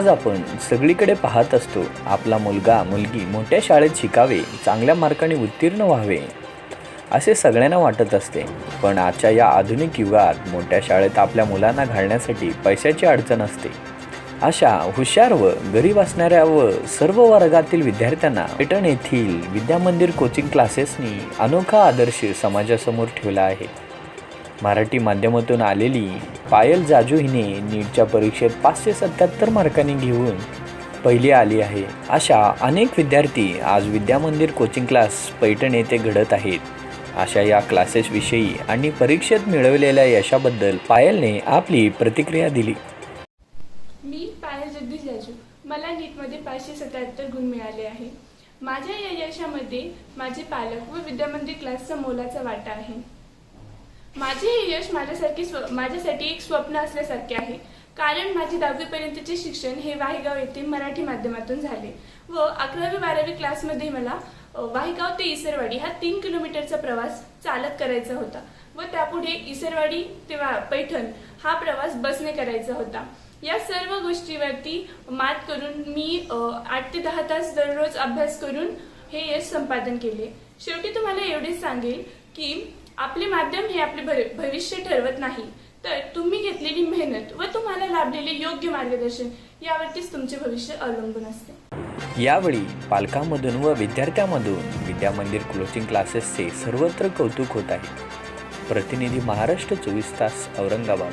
आज आपण सगळीकडे पाहत असतो आपला मुलगा मुलगी मोठ्या शाळेत शिकावे चांगल्या मार्काने उत्तीर्ण व्हावे असे सगळ्यांना वाटत असते. पण आजच्या या आधुनिक युगात मोठ्या शाळेत आपल्या मुलांना घालण्यासाठी पैशाची अडचण असते. अशा हुशार व गरीब असणाऱ्या व सर्व वर्गातील विद्यार्थ्यांना पेटण येथील विद्यामंदिर कोचिंग क्लासेसनी अनोखा आदर्श समाजासमोर ठेवला आहे. मराठी माध्यमातून आलेली पायल जाजू हिने नीटच्या परीक्षेत पाचशे सत्याहत्तर मार्कांनी घेऊन पहिली आली आहे. अशा अनेक विद्यार्थी आज विद्यामंदिर कोचिंग क्लास पैठण येथे घडत आहेत. अशा या क्लासेसविषयी आणि परीक्षेत मिळवलेल्या यशाबद्दल पायलने आपली प्रतिक्रिया दिली. मी पायल जगदीश जाजू. मला नीटमध्ये पाचशे सत्याहत्तर गुण मिळाले आहे. माझ्या या यशामध्ये माझे पालक व विद्यामंदिर क्लासचा मोलाचा वाटा आहे. माझे हे यश माझ्यासारखी स्व माझ्यासाठी एक स्वप्न असल्यासारखे आहे. कारण माझे दहावीपर्यंतचे शिक्षण हे वाहेगाव येथे मराठी माध्यमातून झाले व अकरावी बारावी क्लासमध्ये मला वाहेगाव ते इसरवाडी हा तीन किलोमीटरचा प्रवास चालत करायचा होता व त्यापुढे इसरवाडी ते पैठण हा प्रवास बसने करायचा होता. या सर्व गोष्टीवरती मात करून मी आठ ते दहा तास दररोज अभ्यास करून हे यश संपादन केले. शेवटी तुम्हाला एवढेच सांगेल की आपले माध्यम हे आपले भविष्य ठरवत नाही. तर तुम्ही घेतलेली मेहनत व तुम्हाला लाभलेले योग्य मार्गदर्शन यावरतीच तुमचे भविष्य अवलंबून असते. यावेळी पालकांमधून व विद्यार्थ्यांमधून विद्यामंदिर क्लोचिंग क्लासेसचे सर्वत्र कौतुक होत आहे. प्रतिनिधी महाराष्ट्र चोवीस तास औरंगाबाद.